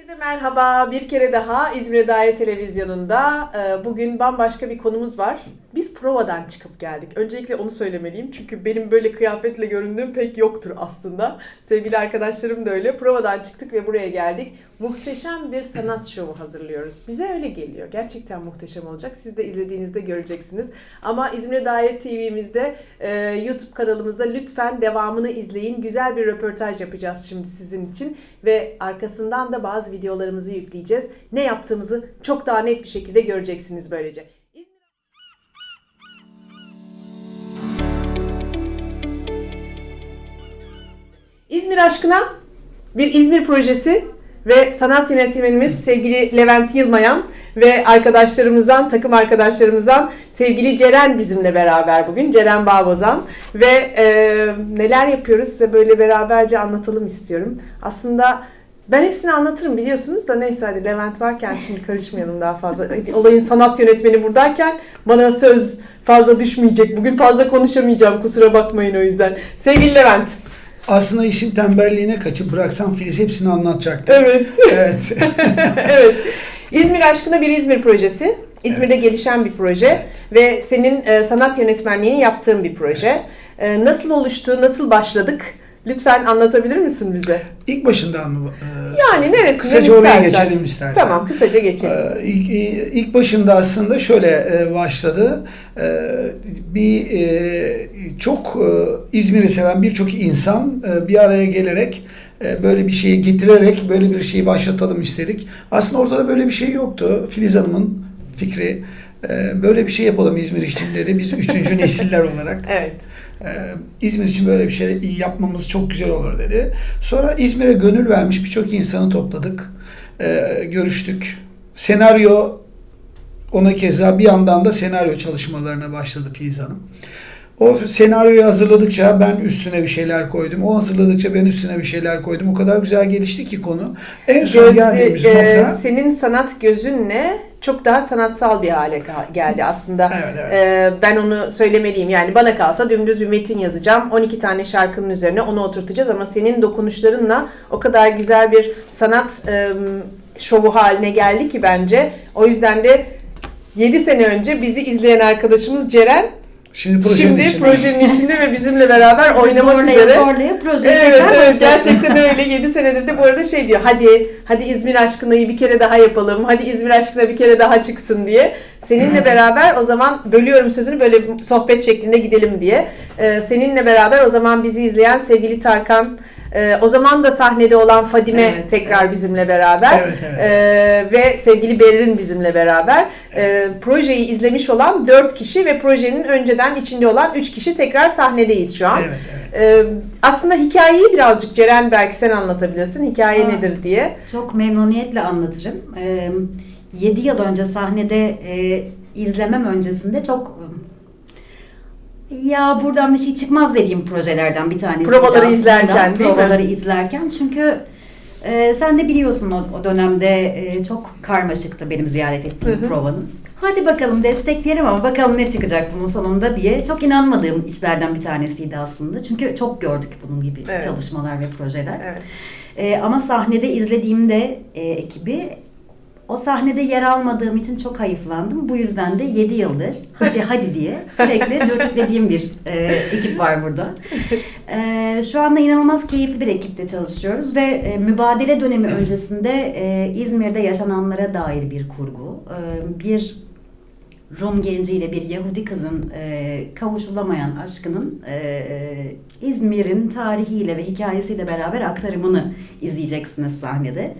Herkese merhaba. Bir kere daha İzmir Daire Televizyonu'nda e, bugün bambaşka bir konumuz var. Biz provadan çıkıp geldik. Öncelikle onu söylemeliyim. Çünkü benim böyle kıyafetle göründüğüm pek yoktur aslında. Sevgili arkadaşlarım da öyle. Provadan çıktık ve buraya geldik. Muhteşem bir sanat şovu hazırlıyoruz. Bize öyle geliyor. Gerçekten muhteşem olacak. Siz de izlediğinizde göreceksiniz. Ama İzmir Daire TV'mizde e, YouTube kanalımızda lütfen devamını izleyin. Güzel bir röportaj yapacağız şimdi sizin için. Ve arkasından da bazı videolarımızı yükleyeceğiz. Ne yaptığımızı çok daha net bir şekilde göreceksiniz böylece. İzmir aşkına bir İzmir projesi ve sanat yönetmenimiz sevgili Levent Yılmayan ve arkadaşlarımızdan, takım arkadaşlarımızdan sevgili Ceren bizimle beraber bugün. Ceren Bağbozan ve e, neler yapıyoruz size böyle beraberce anlatalım istiyorum. Aslında ben hepsini anlatırım biliyorsunuz da neyse hadi Levent varken şimdi karışmayalım daha fazla. Olayın sanat yönetmeni buradayken bana söz fazla düşmeyecek. Bugün fazla konuşamayacağım kusura bakmayın o yüzden. Sevgili Levent. Aslında işin tembelliğine kaçıp bıraksam Filiz hepsini anlatacaktı. Evet. Evet. evet. İzmir Aşkına bir İzmir projesi. İzmir'de gelişen bir proje ve senin e, sanat yönetmenliğini yaptığın bir proje. E, nasıl oluştu, nasıl başladık? Lütfen anlatabilir misin bize? İlk başından mı? e, Yani neresinden Kısaca oraya istersen. geçelim istersen. Tamam, kısaca geçelim. Ee, İlk, ilk başında aslında şöyle e, başladı. Ee, Bir e, çok e, İzmir'i seven birçok insan e, bir araya gelerek e, böyle bir şeyi getirerek böyle bir şeyi başlatalım istedik. Aslında ortada böyle bir şey yoktu. Filiz Hanım'ın fikri e, böyle bir şey yapalım İzmir için dedi. Biz üçüncü nesiller olarak. Evet. Ee, İzmir için böyle bir şey yapmamız çok güzel olur dedi. Sonra İzmir'e gönül vermiş birçok insanı topladık. Ee, görüştük. Senaryo ona keza bir yandan da senaryo çalışmalarına başladı Filiz Hanım. O senaryoyu hazırladıkça ben üstüne bir şeyler koydum. O hazırladıkça ben üstüne bir şeyler koydum. O kadar güzel gelişti ki konu. En son geldiğimiz Gözde, e, nokta... senin sanat gözünle çok daha sanatsal bir hale geldi aslında. Evet, evet. E, ben onu söylemeliyim. Yani bana kalsa dümdüz bir metin yazacağım. 12 tane şarkının üzerine onu oturtacağız ama senin dokunuşlarınla o kadar güzel bir sanat e, şovu haline geldi ki bence. O yüzden de 7 sene önce bizi izleyen arkadaşımız Ceren Şimdi projenin şimdi içinde. projenin içinde ve bizimle beraber oynamak zorlaya üzere. zorlaya projeyi Evet, tekrar evet gerçekten öyle. 7 senedir de bu arada şey diyor hadi hadi İzmir aşkınayı bir kere daha yapalım. Hadi İzmir aşkına bir kere daha çıksın diye. Seninle beraber o zaman bölüyorum sözünü böyle sohbet şeklinde gidelim diye. Ee, seninle beraber o zaman bizi izleyen sevgili Tarkan e, o zaman da sahnede olan Fadime Evet, tekrar evet. bizimle beraber Evet, evet. Ee, ve sevgili Berin bizimle beraber Ee, projeyi izlemiş olan 4 kişi ve projenin önceden içinde olan 3 kişi tekrar sahnedeyiz şu an. Evet, evet. Ee, aslında hikayeyi birazcık Ceren belki sen anlatabilirsin. Hikaye Aa. nedir diye. Çok memnuniyetle anlatırım. Ee, 7 yıl önce sahnede e, izlemem öncesinde çok ya buradan bir şey çıkmaz dediğim projelerden bir tanesi. Provaları izlerken, değil mi? Provaları izlerken çünkü e, sen de biliyorsun o, o dönemde e, çok karmaşıktı benim ziyaret ettiğim Hı hı. provanız. Hadi bakalım destekleyelim ama bakalım ne çıkacak bunun sonunda diye çok inanmadığım işlerden bir tanesiydi aslında. Çünkü çok gördük bunun gibi Evet. çalışmalar ve projeler. Evet. Ee, ama sahnede izlediğimde e, ekibi o sahnede yer almadığım için çok hayıflandım. Bu yüzden de 7 yıldır hadi hadi diye sürekli dürtüklediğim bir e, ekip var burada. E, şu anda inanılmaz keyifli bir ekiple çalışıyoruz ve e, mübadele dönemi öncesinde e, İzmir'de yaşananlara dair bir kurgu. E, bir Rum genciyle bir Yahudi kızın e, kavuşulamayan aşkının e, İzmir'in tarihiyle ve hikayesiyle beraber aktarımını izleyeceksiniz sahnede.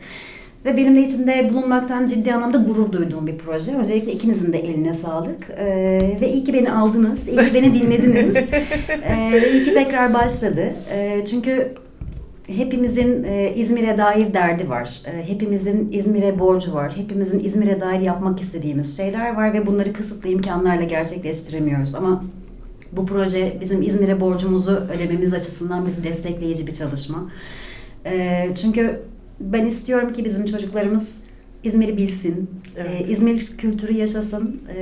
Ve benim de içinde bulunmaktan ciddi anlamda gurur duyduğum bir proje. Öncelikle ikinizin de eline sağlık. E, ve iyi ki beni aldınız, iyi ki beni dinlediniz. e, iyi ki tekrar başladı. E, çünkü hepimizin e, İzmir'e dair derdi var. E, hepimizin İzmir'e borcu var. Hepimizin İzmir'e dair yapmak istediğimiz şeyler var ve bunları kısıtlı imkanlarla gerçekleştiremiyoruz. Ama bu proje bizim İzmir'e borcumuzu ödememiz açısından bizi destekleyici bir çalışma. E, çünkü ben istiyorum ki bizim çocuklarımız İzmir'i bilsin, Evet. e, İzmir kültürü yaşasın e,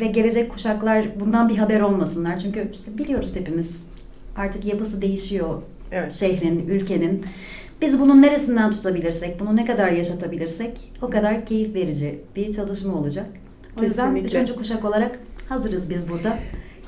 ve gelecek kuşaklar bundan bir haber olmasınlar. Çünkü işte biliyoruz hepimiz artık yapısı değişiyor Evet. şehrin, ülkenin. Biz bunun neresinden tutabilirsek, bunu ne kadar yaşatabilirsek o kadar keyif verici bir çalışma olacak. O yüzden Kesinlikle. üçüncü kuşak olarak hazırız biz burada.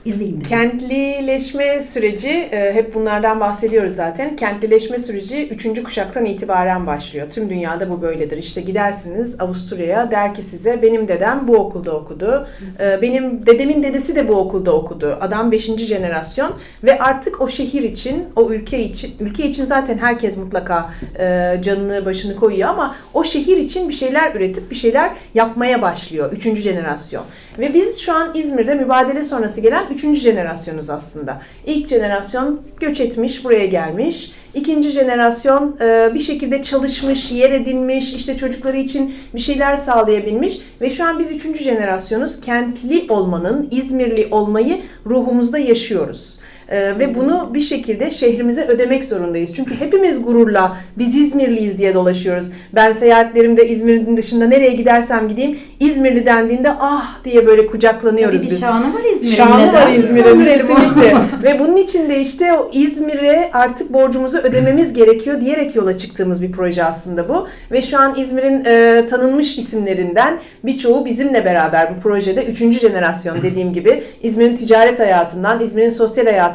İzleyin bizi. Kentlileşme süreci e, hep bunlardan bahsediyoruz zaten. Kentlileşme süreci 3. kuşaktan itibaren başlıyor. Tüm dünyada bu böyledir. İşte gidersiniz Avusturya'ya der ki size benim dedem bu okulda okudu. E, Benim dedemin dedesi de bu okulda okudu. Adam 5. jenerasyon ve artık o şehir için, o ülke için, ülke için zaten herkes mutlaka e, canını başını koyuyor ama o şehir için bir şeyler üretip bir şeyler yapmaya başlıyor 3. jenerasyon. Ve biz şu an İzmir'de mübadele sonrası gelen üçüncü jenerasyonuz aslında. İlk jenerasyon göç etmiş, buraya gelmiş. İkinci jenerasyon e, bir şekilde çalışmış, yer edinmiş, işte çocukları için bir şeyler sağlayabilmiş. Ve şu an biz üçüncü jenerasyonuz. Kentli olmanın, İzmirli olmayı ruhumuzda yaşıyoruz. E, ve bunu bir şekilde şehrimize ödemek zorundayız. Çünkü hepimiz gururla biz İzmirliyiz diye dolaşıyoruz. Ben seyahatlerimde İzmir'in dışında nereye gidersem gideyim İzmirli dendiğinde ah diye böyle kucaklanıyoruz Tabii biz. şanı var İzmir'in. Şanı var İzmir'in kesinlikle. Ve bunun için de işte o İzmir'e artık borcumuzu ödememiz gerekiyor diyerek yola çıktığımız bir proje aslında bu. Ve şu an İzmir'in e, tanınmış isimlerinden birçoğu bizimle beraber bu projede. Üçüncü jenerasyon dediğim gibi İzmir'in ticaret hayatından, İzmir'in sosyal hayatından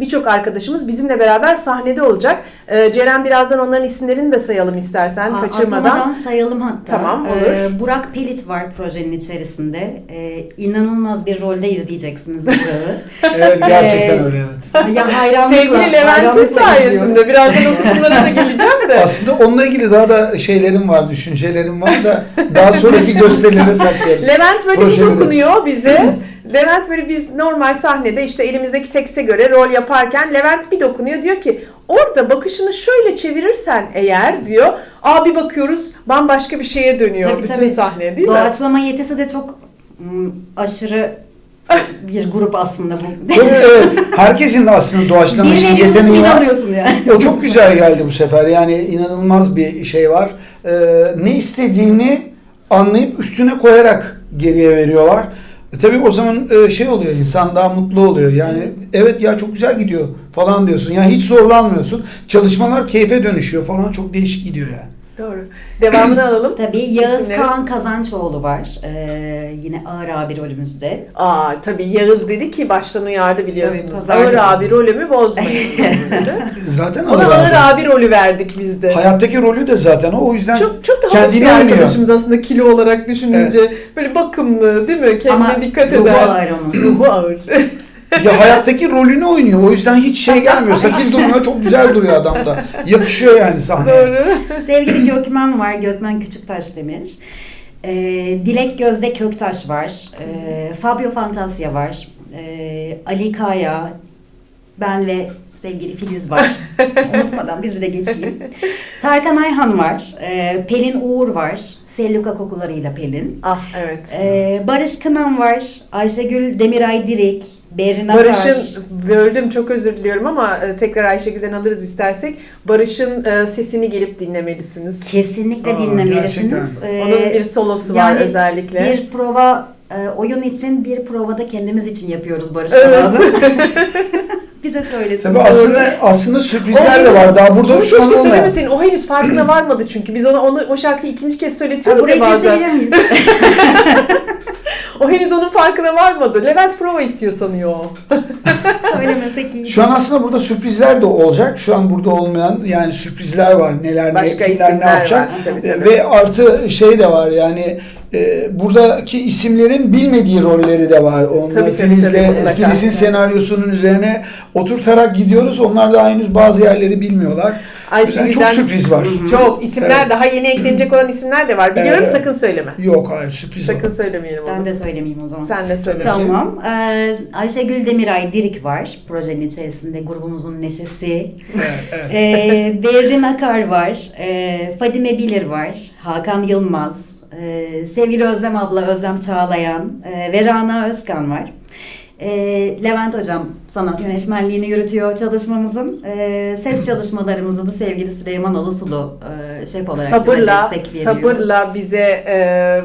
birçok arkadaşımız bizimle beraber sahnede olacak. E, Ceren birazdan onların isimlerini de sayalım istersen Aa, kaçırmadan. atlamadan sayalım hatta. Tamam, olur. Ee, Burak Pelit var projenin içerisinde. Ee, inanılmaz bir rolde izleyeceksiniz Burak'ı. Evet gerçekten Ee, öyle evet. ya hayranlıkla. Sevgili Levent'in sayesinde birazdan o kısımlara da geleceğim de. Aslında onunla ilgili daha da şeylerim var, düşüncelerim var da daha sonraki gösterilere saklarız. Levent böyle bir dokunuyor bize. Levent böyle biz normal sahnede işte elimizdeki tekste göre rol yaparken Levent bir dokunuyor diyor ki orada bakışını şöyle çevirirsen eğer diyor. Abi bakıyoruz bambaşka bir şeye dönüyor Tabii, bütün tabii. sahne değil mi? Doğaçlama yetisi de çok aşırı bir grup aslında bu. Evet, herkesin aslında doğaçlama bir veriyorsun yeteneği var. inanıyorsun yani. O çok güzel geldi bu sefer. Yani inanılmaz bir şey var. Ee, ne istediğini anlayıp üstüne koyarak geriye veriyorlar. E tabii o zaman e, şey oluyor insan daha mutlu oluyor. Yani evet ya çok güzel gidiyor falan diyorsun. Yani hiç zorlanmıyorsun. Çalışmalar keyfe dönüşüyor falan çok değişik gidiyor yani. Doğru. Devamını alalım. Tabii Yağız İsimleri. Kaan Kazançoğlu var. Ee, yine ağır abi rolümüzde. Aa tabii Yağız dedi ki baştan uyardı biliyorsunuz. Tabii, pazar ağır abi rolümü bozmayın. dedi. Zaten Ona ağır ağır abi. abi rolü verdik biz de. Hayattaki rolü de zaten o. O yüzden Çok çok da kendini bir oynuyor. arkadaşımız aslında kilo olarak düşününce. Böyle bakımlı değil mi? Kendine Ama dikkat ruhu eder. ağır onun. Ruhu ağır. ya hayattaki rolünü oynuyor. O yüzden hiç şey gelmiyor. Sakil durmuyor. Çok güzel duruyor adamda. Yakışıyor yani sahneye. Doğru. Sevgili Gökmen var. Gökmen Küçüktaş demir. Ee, Dilek Gözde Köktaş var. Ee, Fabio Fantasia var. Ee, Ali Kaya, ben ve sevgili Filiz var. Unutmadan bizi de geçeyim. Tarkan Ayhan var. Ee, Pelin Uğur var. Selluka kokularıyla Pelin. Ah evet. Ee, Barış Kınan var. Ayşegül Demiray Direk. Berin Akar. Barış'ın böldüm çok özür diliyorum ama e, tekrar Ayşegül'den alırız istersek. Barış'ın e, sesini gelip dinlemelisiniz. Kesinlikle Aa, dinlemelisiniz. gerçekten. Ee, Onun bir solosu var yani özellikle. Bir prova e, oyun için bir provada kendimiz için yapıyoruz Barış Evet. Kanal'ı. Bize söylesin. Tabii aslında aslında sürprizler O- de var. Daha burada an keşke söylemeseydin. O henüz farkına varmadı çünkü. Biz ona onu o şarkıyı ikinci kez Ha, söyletiyoruz burayı ya bazen. miyiz? O henüz onun farkına varmadı. Levent prova istiyor sanıyor o. Söylemesek iyi. Şu an aslında burada sürprizler de olacak. Şu an burada olmayan yani sürprizler var. Neler Başka ne, kimler ne yapacak. var. Tabii, tabii. Ve artı şey de var yani e, buradaki isimlerin bilmediği rolleri de var. Onlar Tabii, tabii, Filiz'le- tabii. Filiz'in senaryosunun üzerine oturtarak gidiyoruz. Onlar da henüz bazı yerleri bilmiyorlar. O yüzden çok Ayşegül'den sürpriz var. çok isimler Evet. daha yeni eklenecek olan isimler de var. Biliyorum Evet. sakın söyleme. Yok hayır sürpriz Sakın yok. söylemeyelim onu. Ben de söylemeyeyim o zaman. Sen de söyle. Tamam. Ee, Ayşegül Demiray Dirik var projenin içerisinde grubumuzun neşesi. Evet, evet. Ee, Berrin Akar var. Ee, Fadime Bilir var. Hakan Yılmaz. Ee, sevgili Özlem abla Özlem Çağlayan ee, ve Rana Özkan var. Ee, Levent hocam sanat yönetmenliğini yürütüyor çalışmamızın. Ee, ses çalışmalarımızı da sevgili Süleyman Alusulu e, şef olarak Sabırla, bize sabırla bize e,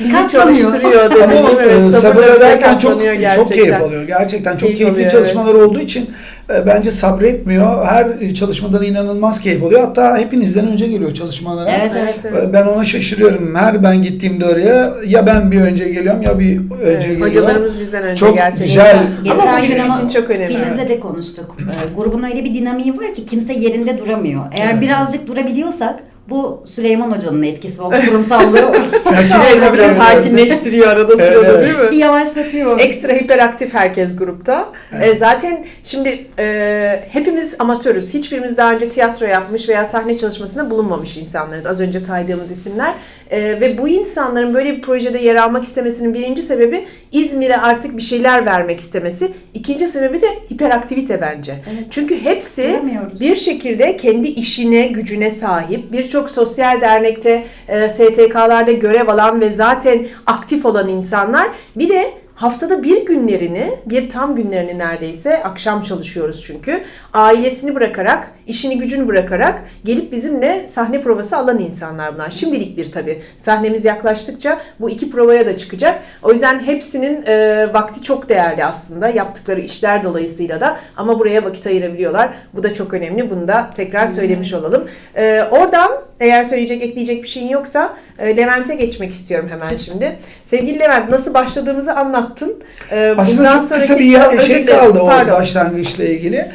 bizi çalıştırıyor e, Evet, sabır sabırla bize ederken çok çok keyif alıyor. Gerçekten çok Keyif keyifli alıyor, çalışmalar olduğu için e, bence sabretmiyor. Her çalışmadan inanılmaz keyif oluyor. Hatta hepinizden önce geliyor çalışmalara. Evet, Evet, evet. E, Ben ona şaşırıyorum. Her ben gittiğimde oraya ya ben bir önce geliyorum ya bir önce Evet, geliyor. Hocalarımız bizden önce Çok gerçekten. güzel. Ama Geçen bu bizim gün ama için çok önemli. Filiz'le de konuştuk. Ee, grubun öyle bir dinamiği var ki kimse yerinde duramıyor. Eğer Evet. birazcık durabiliyorsak bu Süleyman Hoca'nın etkisi o kurumsallığı Herkes- Evet, bizi sakinleştiriyor arada Evet, sırada evet. değil mi? bir yavaşlatıyor. Ekstra hiperaktif herkes grupta. E, zaten şimdi e, hepimiz amatörüz. Hiçbirimiz daha önce tiyatro yapmış veya sahne çalışmasında bulunmamış insanlarız. Az önce saydığımız isimler. E, ve bu insanların böyle bir projede yer almak istemesinin birinci sebebi İzmir'e artık bir şeyler vermek istemesi. İkinci sebebi de hiperaktivite bence. Evet. Çünkü hepsi bir şekilde kendi işine, gücüne sahip. Birçok sosyal dernekte, e, STK'larda görev alan ve zaten aktif olan insanlar. Bir de haftada bir günlerini, bir tam günlerini neredeyse akşam çalışıyoruz çünkü. Ailesini bırakarak, işini gücünü bırakarak gelip bizimle sahne provası alan insanlar bunlar. Şimdilik bir tabii. Sahnemiz yaklaştıkça bu iki provaya da çıkacak. O yüzden hepsinin e, vakti çok değerli aslında. Yaptıkları işler dolayısıyla da ama buraya vakit ayırabiliyorlar. Bu da çok önemli. Bunu da tekrar söylemiş olalım. E, oradan eğer söyleyecek, ekleyecek bir şeyin yoksa e, Levent'e geçmek istiyorum hemen şimdi. Sevgili Levent nasıl başladığımızı anlattın. E, Aslında bundan çok kısa bir ya- şey kaldı o pardon. başlangıçla ilgili.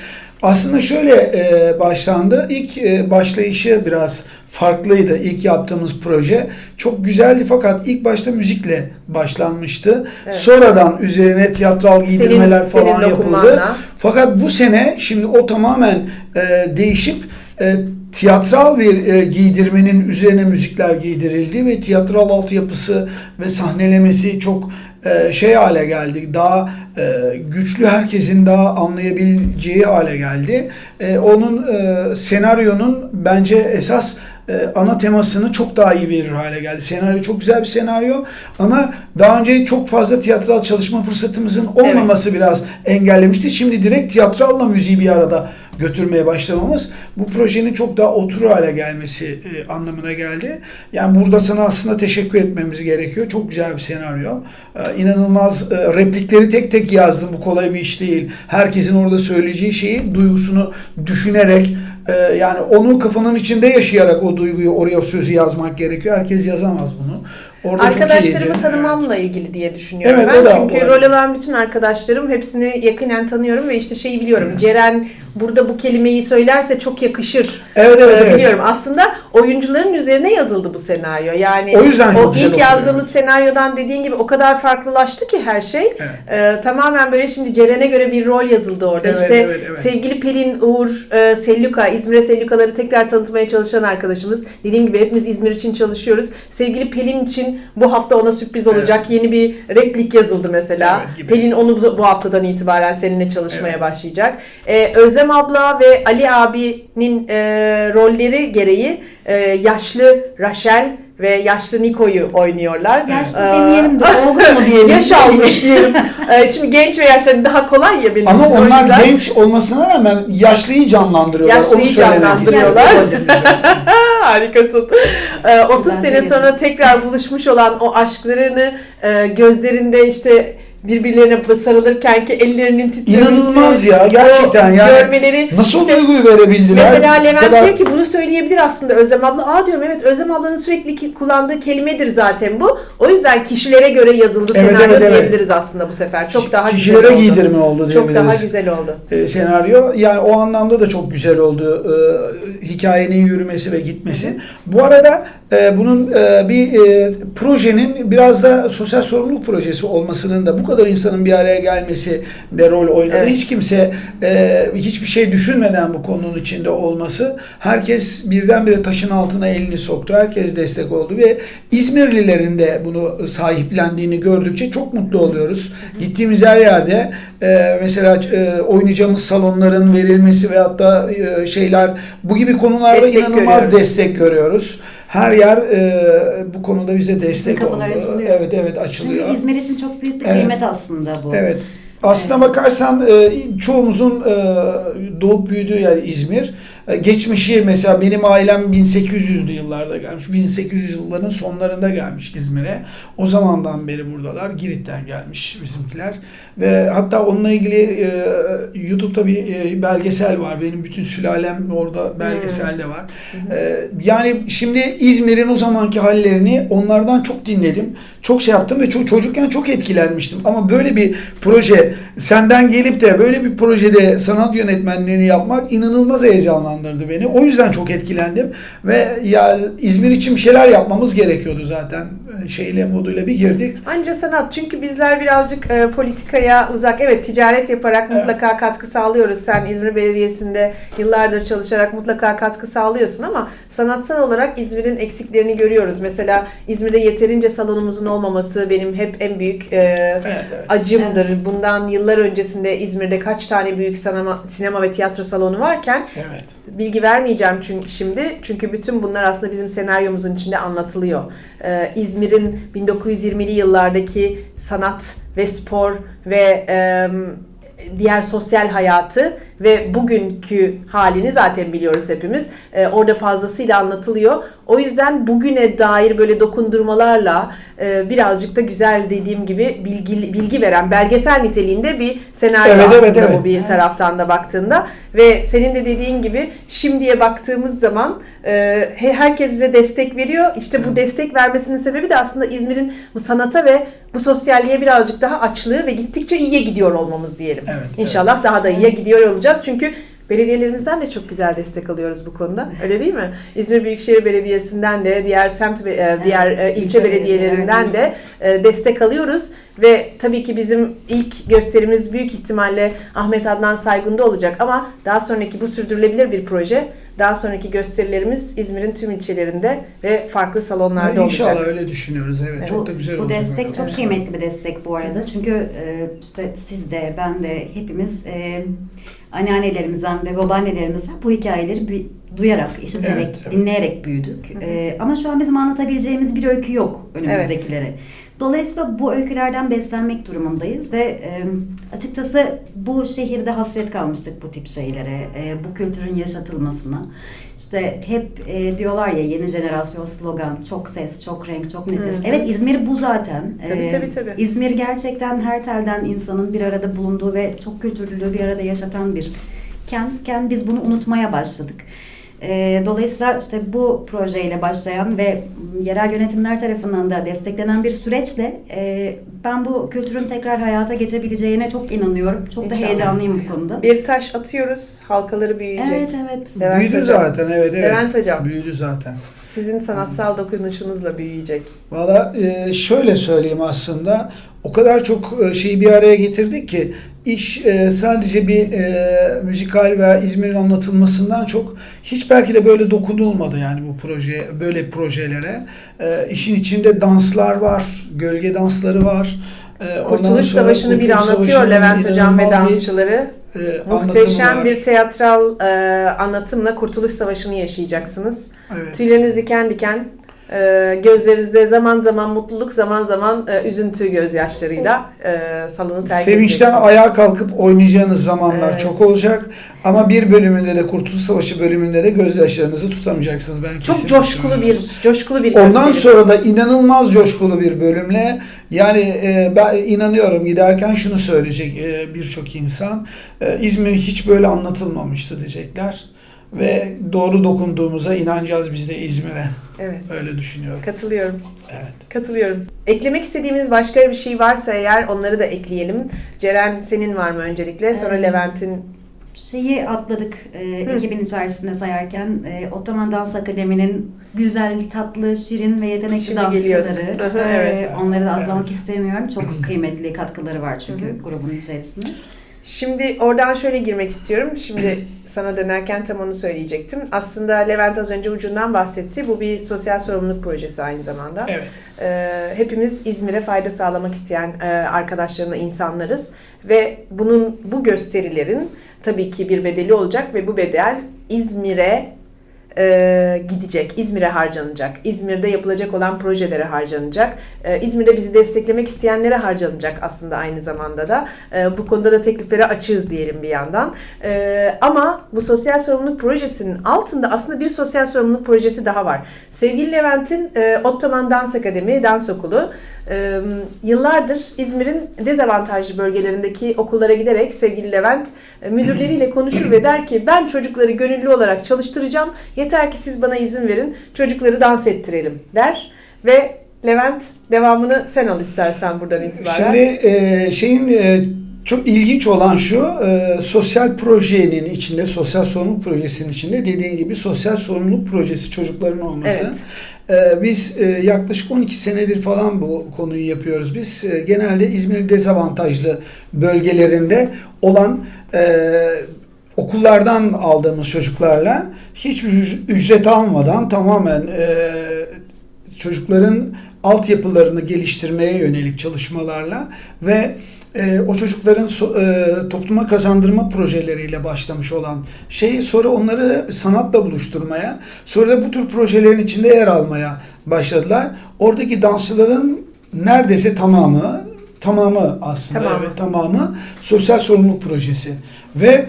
Aslında şöyle e, başlandı. İlk e, başlayışı biraz farklıydı. İlk yaptığımız proje çok güzeldi fakat ilk başta müzikle başlanmıştı. Evet. Sonradan üzerine tiyatral giydirmeler Senin- falan senin yapıldı. Fakat bu sene şimdi o tamamen e, değişip e, tiyatral bir e, giydirmenin üzerine müzikler giydirildi ve tiyatral altyapısı ve sahnelemesi çok e, şey hale geldi. Daha e, güçlü herkesin daha anlayabileceği hale geldi. E, onun e, senaryonun bence esas e, ana temasını çok daha iyi verir hale geldi. Senaryo çok güzel bir senaryo ama daha önce çok fazla tiyatral çalışma fırsatımızın olmaması biraz engellemişti. Şimdi direkt tiyatralla müziği bir arada götürmeye başlamamız bu projenin çok daha oturur hale gelmesi e, anlamına geldi. Yani burada sana aslında teşekkür etmemiz gerekiyor. Çok güzel bir senaryo. E, inanılmaz e, replikleri tek tek yazdım. Bu kolay bir iş değil. Herkesin orada söyleyeceği şeyi duygusunu düşünerek e, yani onu kafanın içinde yaşayarak o duyguyu oraya sözü yazmak gerekiyor. Herkes yazamaz bunu. Orada. Arkadaşlarımı tanımamla ilgili diye düşünüyorum Evet, ben. o da Çünkü rol alan bütün arkadaşlarım hepsini yakinen tanıyorum ve işte şeyi biliyorum. Ceren burada bu kelimeyi söylerse çok yakışır. Evet evet Ee, evet. Biliyorum. Aslında oyuncuların üzerine yazıldı bu senaryo. Yani O yüzden o ilk yazdığımız senaryodan dediğin gibi o kadar farklılaştı ki her şey. Evet. Ee, tamamen böyle şimdi Ceren'e göre bir rol yazıldı orada. Evet, işte evet, evet. sevgili Pelin Uğur e, Selluka, İzmir'e Sellukaları tekrar tanıtmaya çalışan arkadaşımız. Dediğim gibi hepimiz İzmir için çalışıyoruz. Sevgili Pelin için bu hafta ona sürpriz olacak yeni bir replik yazıldı mesela. Evet, gibi. Pelin onu bu- haftadan itibaren seninle çalışmaya Evet. başlayacak. Ee, Özlem abla ve Ali abinin e, rolleri gereği e, yaşlı Rachel ve yaşlı Niko'yu oynuyorlar. Yaşlı Ee, demeyelim de olgun mu diyelim. Yaş almış diyelim. Ee, şimdi genç ve yaşlı daha kolay ya benim Ama için. o onlar yüzden- genç olmasına rağmen yaşlıyı canlandırıyorlar. Yaşlıyı Onu canlandırıyorlar. Harikasın. Ee, 30 Güzel sene söyledin. sonra tekrar buluşmuş olan o aşklarını e, gözlerinde işte birbirlerine sarılırken ki ellerinin titremesi. İnanılmaz ya, gerçekten yani. Görmeleri. Nasıl işte- duyguyu verebildiler? Mesela Levent kadar- diyor ki bunu söyleyebilir aslında Özlem abla. Aa diyorum evet Özlem ablanın sürekli kullandığı kelimedir zaten bu. O yüzden kişilere göre yazıldı Evet, senaryo evet, evet. diyebiliriz aslında bu sefer. Çok daha Kişilere güzel oldu. giydirme oldu Çok daha güzel oldu. e, senaryo. Yani o anlamda da çok güzel oldu. E, hikayenin yürümesi ve gitmesi. Bu arada e, bunun e, bir e, projenin biraz da sosyal sorumluluk projesi olmasının da bu kadar insanın bir araya gelmesi de rol oynadı. Evet. Hiç kimse e, hiçbir şey düşünmeden bu konunun içinde olması. Herkes birdenbire taşın altına elini soktu. Herkes destek oldu ve İzmirlilerin de bunu sahiplendiğini gördükçe çok mutlu oluyoruz. Gittiğimiz her yerde e, mesela e, oynayacağımız salonların verilmesi veyahut da e, şeyler bu gibi konularda Destek inanılmaz görüyoruz. destek görüyoruz. Her yer e, bu konuda bize destek oldu. açılıyor. Evet evet açılıyor. Çünkü İzmir için çok büyük bir Evet. kıymet aslında bu. Evet. Aslına bakarsan e, çoğumuzun e, doğup büyüdüğü yer İzmir. E, Geçmişi mesela benim ailem 1800'lü yıllarda gelmiş. 1800 yılların sonlarında gelmiş İzmir'e. O zamandan beri buradalar. Girit'ten gelmiş bizimkiler. Ve hatta onunla ilgili e, YouTube'da bir e, belgesel var. Benim bütün sülalem orada belgesel de var. E, yani şimdi İzmir'in o zamanki hallerini onlardan çok dinledim. Çok şey yaptım ve ço- çocukken çok etkilenmiştim. Ama böyle bir proje senden gelip de böyle bir projede sanat yönetmenliğini yapmak inanılmaz heyecanlandırdı beni. O yüzden çok etkilendim ve ya İzmir için bir şeyler yapmamız gerekiyordu zaten. E, Şeyle moduyla bir girdik. Anca sanat çünkü bizler birazcık e, politikaya uzak. Evet ticaret yaparak Evet. mutlaka katkı sağlıyoruz. Sen İzmir Belediyesi'nde yıllardır çalışarak mutlaka katkı sağlıyorsun ama sanatsal olarak İzmir'in eksiklerini görüyoruz. Mesela İzmir'de yeterince salonumuzun olmaması benim hep en büyük e, Evet, evet. acımdır. Bundan yıllar öncesinde İzmir'de kaç tane büyük sinema, sinema ve tiyatro salonu varken Evet. bilgi vermeyeceğim çünkü şimdi. Çünkü bütün bunlar aslında bizim senaryomuzun içinde anlatılıyor. Ee, İzmir'in 1920'li yıllardaki sanat ve spor ve e, diğer sosyal hayatı ve bugünkü halini zaten biliyoruz hepimiz. Ee, orada fazlasıyla anlatılıyor. O yüzden bugüne dair böyle dokundurmalarla e, birazcık da güzel dediğim gibi bilgi bilgi veren belgesel niteliğinde bir senaryo Evet, evet, aslında evet. bu bir taraftan da baktığında ve senin de dediğin gibi şimdiye baktığımız zaman e, he- herkes bize destek veriyor. İşte bu destek vermesinin sebebi de aslında İzmir'in bu sanata ve bu sosyalliğe birazcık daha açlığı ve gittikçe iyiye gidiyor olmamız diyelim. Evet, İnşallah daha da iyiye gidiyor olacağız. Çünkü belediyelerimizden de çok güzel destek alıyoruz bu konuda. Öyle değil mi? İzmir Büyükşehir Belediyesi'nden de diğer semt e, diğer e, ilçe ilçe belediyelerinden de e, destek alıyoruz ve tabii ki bizim ilk gösterimiz büyük ihtimalle Ahmet Adnan Saygun'da olacak ama daha sonraki bu sürdürülebilir bir proje. Daha sonraki gösterilerimiz İzmir'in tüm ilçelerinde ve farklı salonlarda İnşallah olacak. öyle düşünüyoruz. Evet, Evet. çok da güzel bu olacak. destek çok Evet. kıymetli bir destek bu arada. Çünkü e, işte siz de ben de hepimiz anneannelerimizden ve babaannelerimizden bu hikayeleri duyarak, işiterek, Evet, evet. dinleyerek büyüdük. E, ama şu an bizim anlatabileceğimiz bir öykü yok önümüzdekilere. Dolayısıyla bu öykülerden beslenmek durumundayız ve e, açıkçası bu şehirde hasret kalmıştık bu tip şeylere, e, bu kültürün yaşatılmasına. İşte hep e, diyorlar ya yeni jenerasyon slogan, çok ses, çok renk, çok nefes. Hı. Evet İzmir bu zaten. Tabii, E, tabii, tabii. İzmir gerçekten her telden insanın bir arada bulunduğu ve çok kültürlülüğü bir arada yaşatan bir kentken biz bunu unutmaya başladık. E, dolayısıyla işte bu projeyle başlayan ve yerel yönetimler tarafından da desteklenen bir süreçle e, ben bu kültürün tekrar hayata geçebileceğine çok inanıyorum. Çok İnşallah. da heyecanlıyım bu konuda. Bir taş atıyoruz, halkaları büyüyecek. Evet evet. Levent Büyüdü Hocam. zaten evet evet. Levent Hocam. Büyüdü zaten. Sizin sanatsal dokunuşunuzla büyüyecek. Valla e, şöyle söyleyeyim aslında o kadar çok e, şeyi bir araya getirdik ki iş e, sadece bir e, müzikal veya İzmir'in anlatılmasından çok hiç belki de böyle dokunulmadı yani bu proje böyle projelere. E, işin içinde danslar var, gölge dansları var. E, Kurtuluş Savaşı'nı bir anlatıyor Levent Hocam ve bir, dansçıları. e, Muhteşem bir tiyatral e, anlatımla Kurtuluş Savaşı'nı yaşayacaksınız. Evet. Tüyleriniz diken diken, e, gözlerinizde zaman zaman mutluluk, zaman zaman e, üzüntü gözyaşlarıyla e, salonu terk Sevinçten edeceksiniz. ayağa kalkıp oynayacağınız zamanlar Evet. çok olacak. Ama bir bölümünde de Kurtuluş Savaşı bölümünde de gözyaşlarınızı tutamayacaksınız. Ben Çok kesin coşkulu bir, coşkulu bir Ondan gösteri. sonra da inanılmaz coşkulu bir bölümle yani e, ben inanıyorum giderken şunu söyleyecek e, birçok insan e, İzmir hiç böyle anlatılmamıştı diyecekler ve doğru dokunduğumuza inanacağız biz de İzmir'e. Evet, Öyle düşünüyorum. katılıyorum. Evet. Katılıyorum. Eklemek istediğimiz başka bir şey varsa eğer onları da ekleyelim. Ceren senin var mı öncelikle? Sonra Evet. Levent'in Şeyi atladık e, ekibin içerisinde sayarken e, Ottoman Dans Akademi'nin güzel, tatlı, şirin ve yetenekli Şimdi dansçıları. geliyordu. Aha, e, evet. Onları da atlamak Evet. istemiyorum. Çok kıymetli katkıları var çünkü grubun içerisinde. Şimdi oradan şöyle girmek istiyorum. Şimdi sana dönerken tam onu söyleyecektim. Aslında Levent az önce ucundan bahsetti. Bu bir sosyal sorumluluk projesi aynı zamanda. Evet. Ee, hepimiz İzmir'e fayda sağlamak isteyen e, arkadaşlarına insanlarız ve bunun bu gösterilerin tabii ki bir bedeli olacak ve bu bedel İzmir'e e, gidecek, İzmir'e harcanacak, İzmir'de yapılacak olan projelere harcanacak, e, İzmir'de bizi desteklemek isteyenlere harcanacak aslında aynı zamanda da. E, bu konuda da tekliflere açığız diyelim bir yandan. E, ama bu sosyal sorumluluk projesinin altında aslında bir sosyal sorumluluk projesi daha var. Sevgili Levent'in e, Ottoman Dans Akademi, Dans Okulu e, yıllardır İzmir'in dezavantajlı bölgelerindeki okullara giderek sevgili Levent e, müdürleriyle konuşur ve der ki ben çocukları gönüllü olarak çalıştıracağım. Yeter ki siz bana izin verin çocukları dans ettirelim der ve Levent devamını sen al istersen buradan itibaren. Şimdi e, şeyin e, çok ilginç olan şu e, sosyal projenin içinde sosyal sorumluluk projesinin içinde dediğin gibi sosyal sorumluluk projesi çocukların olması. E, biz e, yaklaşık 12 senedir falan bu konuyu yapıyoruz. Biz e, genelde İzmir dezavantajlı bölgelerinde olan e, okullardan aldığımız çocuklarla hiçbir üc- ücret almadan tamamen e, çocukların altyapılarını geliştirmeye yönelik çalışmalarla ve e, o çocukların so- e, topluma kazandırma projeleriyle başlamış olan şey sonra onları sanatla buluşturmaya sonra da bu tür projelerin içinde yer almaya başladılar. Oradaki dansçıların neredeyse tamamı tamamı aslında Tamamı. evet, tamamı sosyal sorumluluk projesi ve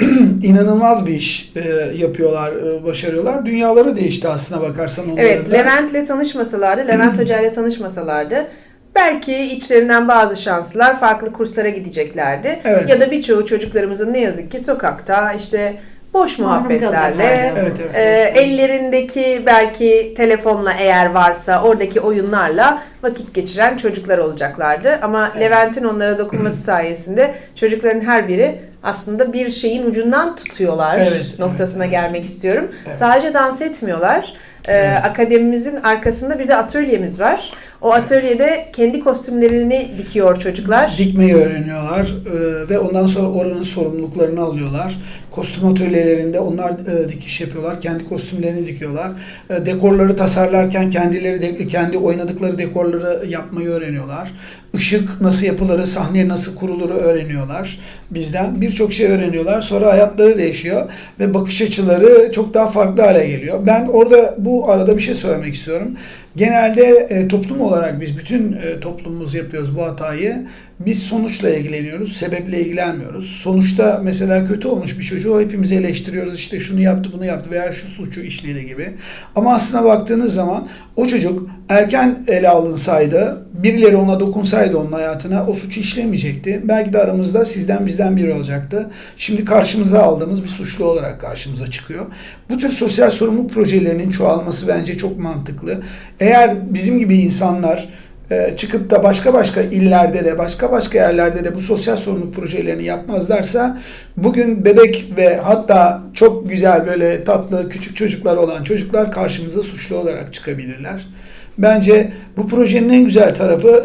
inanılmaz bir iş e, yapıyorlar, e, başarıyorlar. Dünyaları değişti aslına bakarsan onların Evet, da. Levent'le tanışmasalardı, Levent Hoca ile tanışmasalardı belki içlerinden bazı şanslılar farklı kurslara gideceklerdi. Evet. Ya da birçoğu çocuklarımızın ne yazık ki sokakta işte boş Mahrum muhabbetlerle. Evet, evet. e, ellerindeki belki telefonla eğer varsa oradaki oyunlarla vakit geçiren çocuklar olacaklardı. Ama Evet. Levent'in onlara dokunması sayesinde çocukların her biri aslında bir şeyin ucundan tutuyorlar Evet, evet, noktasına evet. gelmek istiyorum. Evet. Sadece dans etmiyorlar. Ee, Evet. Akademimizin arkasında bir de atölyemiz var. O atölyede kendi kostümlerini dikiyor çocuklar. Dikmeyi öğreniyorlar e, ve ondan sonra oranın sorumluluklarını alıyorlar. Kostüm atölyelerinde onlar e, dikiş yapıyorlar. Kendi kostümlerini dikiyorlar. E, dekorları tasarlarken kendileri de, kendi oynadıkları dekorları yapmayı öğreniyorlar. Işık nasıl yapılır, sahne nasıl kurulur öğreniyorlar. Bizden birçok şey öğreniyorlar. Sonra hayatları değişiyor ve bakış açıları çok daha farklı hale geliyor. Ben orada bu arada bir şey söylemek istiyorum. Genelde e, toplum olarak biz bütün e, toplumumuz yapıyoruz bu hatayı. Biz sonuçla ilgileniyoruz, sebeple ilgilenmiyoruz. Sonuçta mesela kötü olmuş bir çocuğu hepimiz eleştiriyoruz. İşte şunu yaptı, bunu yaptı veya şu suçu işledi gibi. Ama aslına baktığınız zaman o çocuk erken ele alınsaydı, birileri ona dokunsaydı onun hayatına o suçu işlemeyecekti. Belki de aramızda sizden bizden biri olacaktı. Şimdi karşımıza aldığımız bir suçlu olarak karşımıza çıkıyor. Bu tür sosyal sorumluluk projelerinin çoğalması bence çok mantıklı. Eğer bizim gibi insanlar e, çıkıp da başka başka illerde de başka başka yerlerde de bu sosyal sorumluluk projelerini yapmazlarsa bugün bebek ve hatta çok güzel böyle tatlı küçük çocuklar olan çocuklar karşımıza suçlu olarak çıkabilirler. Bence bu projenin en güzel tarafı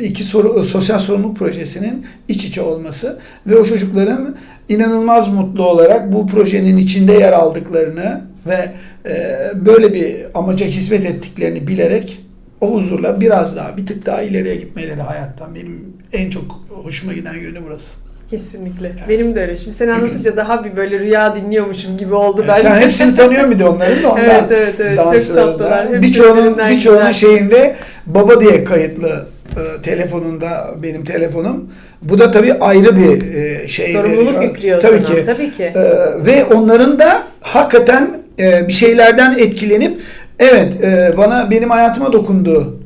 iki soru, sosyal sorumluluk projesinin iç içe olması ve o çocukların inanılmaz mutlu olarak bu projenin içinde yer aldıklarını ve e, böyle bir amaca hizmet ettiklerini bilerek o huzurla biraz daha bir tık daha ileriye gitmeleri hayattan benim en çok hoşuma giden yönü burası. Kesinlikle. Benim de öyle. Şimdi sen anlatınca daha bir böyle rüya dinliyormuşum gibi oldu. Ben Sen hepsini tanıyor muydun onların da ondan. Evet, evet, evet. Çok tatlılar. Birçoğunun, birçoğunun şeyinde baba diye kayıtlı e, telefonunda benim telefonum. Bu da tabii ayrı bir e, şey Sorumluluk veriyor. yüklüyor tabii sana. Ki. Tabii ki. E, ve onların da hakikaten e, bir şeylerden etkilenip evet e, bana benim hayatıma dokundu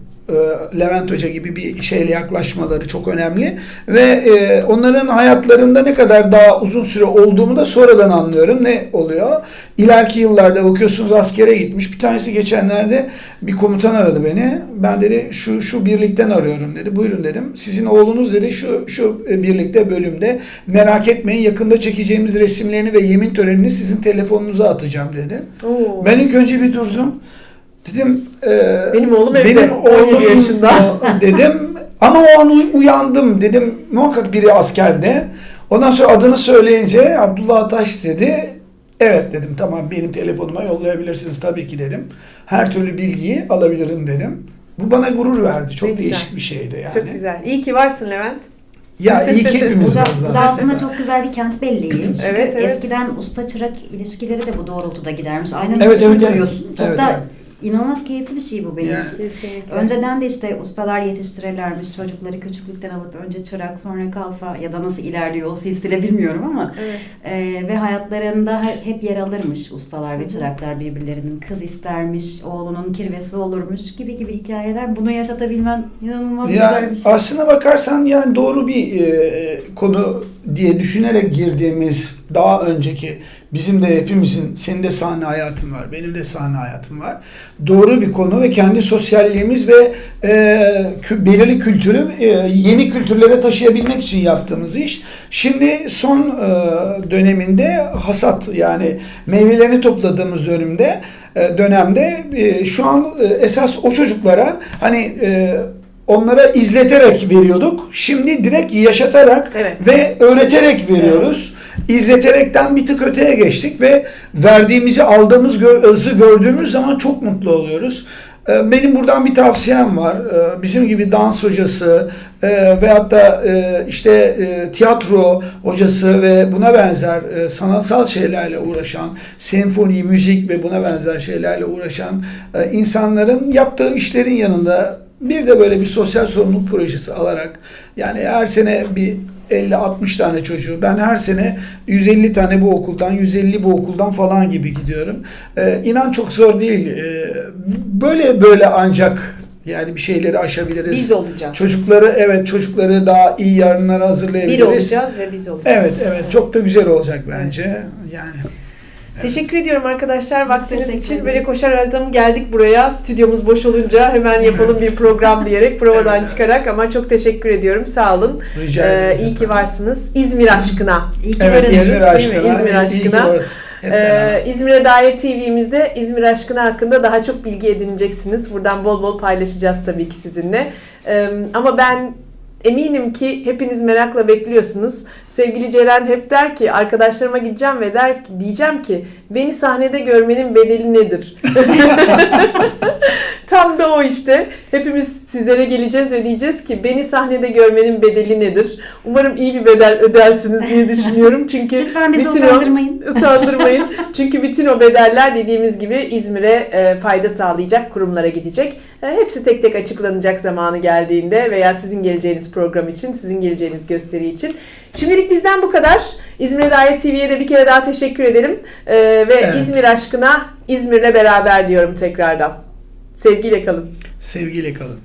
Levent Hoca gibi bir şeyle yaklaşmaları çok önemli ve e, onların hayatlarında ne kadar daha uzun süre olduğumu da sonradan anlıyorum. Ne oluyor? İleriki yıllarda bakıyorsunuz askere gitmiş. Bir tanesi geçenlerde bir komutan aradı beni. Ben dedi şu şu birlikten arıyorum dedi. Buyurun dedim. Sizin oğlunuz dedi şu şu birlikte bölümde. Merak etmeyin yakında çekeceğimiz resimlerini ve yemin törenini sizin telefonunuza atacağım dedi. Oo. Ben ilk önce bir durdum. Dedim e, Benim oğlum evde, benim 17 oğlum yaşında. dedim ama o an uy- uyandım dedim muhakkak biri askerde. Ondan sonra adını söyleyince Abdullah Ataş dedi. Evet dedim tamam benim telefonuma yollayabilirsiniz tabii ki dedim. Her türlü bilgiyi alabilirim dedim. Bu bana gurur verdi. Çok Ne güzel. değişik bir şeydi yani. Çok güzel. İyi ki varsın Levent. Ya iyi ki hepimiz varız bu da aslında çok güzel bir kent belleği. Çünkü Evet, evet. eskiden usta çırak ilişkileri de bu doğrultuda gidermiş. Aynen Evet, evet, evet. Çok Evet, da evet. İnanılmaz keyifli bir şey bu benim Yani. için. Kesinlikle. Önceden de işte ustalar yetiştirirlermiş. Çocukları küçüklükten alıp önce çırak sonra kalfa ya da nasıl ilerliyor o silsile bilmiyorum ama Evet. e, ve hayatlarında he- hep yer alırmış ustalar ve çıraklar birbirlerinin kız istermiş, oğlunun kirvesi olurmuş gibi gibi hikayeler. Bunu yaşatabilmen inanılmaz güzel Ya bir şey. aslına bakarsan yani doğru bir e, konu diye düşünerek girdiğimiz daha önceki bizim de hepimizin senin de sahne hayatın var, benim de sahne hayatım var. Doğru bir konu ve kendi sosyalliğimiz ve e, belirli kültürü e, yeni kültürlere taşıyabilmek için yaptığımız iş. Şimdi son e, döneminde hasat yani meyvelerini topladığımız dönemde e, dönemde e, şu an e, esas o çocuklara hani e, onlara izleterek veriyorduk. Şimdi direkt yaşatarak Evet. ve öğreterek veriyoruz. İzleterekten bir tık öteye geçtik ve verdiğimizi aldığımız gö- gördüğümüz zaman çok mutlu oluyoruz. Ee, Benim buradan bir tavsiyem var. Ee, Bizim gibi dans hocası e, veyahut da e, işte e, tiyatro hocası ve buna benzer sanatsal şeylerle uğraşan, senfoni, müzik ve buna benzer şeylerle uğraşan insanların yaptığı işlerin yanında bir de böyle bir sosyal sorumluluk projesi alarak yani her sene bir 50-60 tane çocuğu ben her sene 150 tane bu okuldan 150 bu okuldan falan gibi gidiyorum. Ee, inan çok zor değil. Ee, böyle böyle ancak yani bir şeyleri aşabiliriz. Biz olacağız. Çocukları evet çocukları daha iyi yarınlara Bir hazırlayabiliriz. olacağız ve biz olacağız. Evet evet çok da güzel olacak bence. Yani Teşekkür ediyorum arkadaşlar vaktiniz için. Böyle koşar aradım geldik buraya. Stüdyomuz boş olunca hemen yapalım bir program diyerek provadan çıkarak ama çok teşekkür ediyorum. Sağ olun. rica Ee, ederiz. iyi ki varsınız. İzmir aşkına. İyi ki Evet varız. İzmir aşkına. İzmir Evet, aşkına. Ee, İzmir'e dair TV'mizde İzmir aşkına hakkında daha çok bilgi edineceksiniz. Buradan bol bol paylaşacağız tabii ki sizinle. Ee, ama ben eminim ki hepiniz merakla bekliyorsunuz. Sevgili Ceren hep der ki arkadaşlarıma gideceğim ve der diyeceğim ki beni sahnede görmenin bedeli nedir? Tam da o işte. Hepimiz sizlere geleceğiz ve diyeceğiz ki beni sahnede görmenin bedeli nedir? Umarım iyi bir bedel ödersiniz diye düşünüyorum. Çünkü Lütfen bizi bütün o- utandırmayın. Utandırmayın. Çünkü bütün o bedeller dediğimiz gibi İzmir'e e, fayda sağlayacak kurumlara gidecek. E, hepsi tek tek açıklanacak zamanı geldiğinde veya sizin geleceğiniz program için, sizin geleceğiniz gösteri için. Şimdilik bizden bu kadar. İzmir'e dair TV'ye de bir kere daha teşekkür ederim. E, ve Evet. İzmir aşkına İzmir'le beraber diyorum tekrardan. Sevgiyle kalın. Sevgiyle kalın.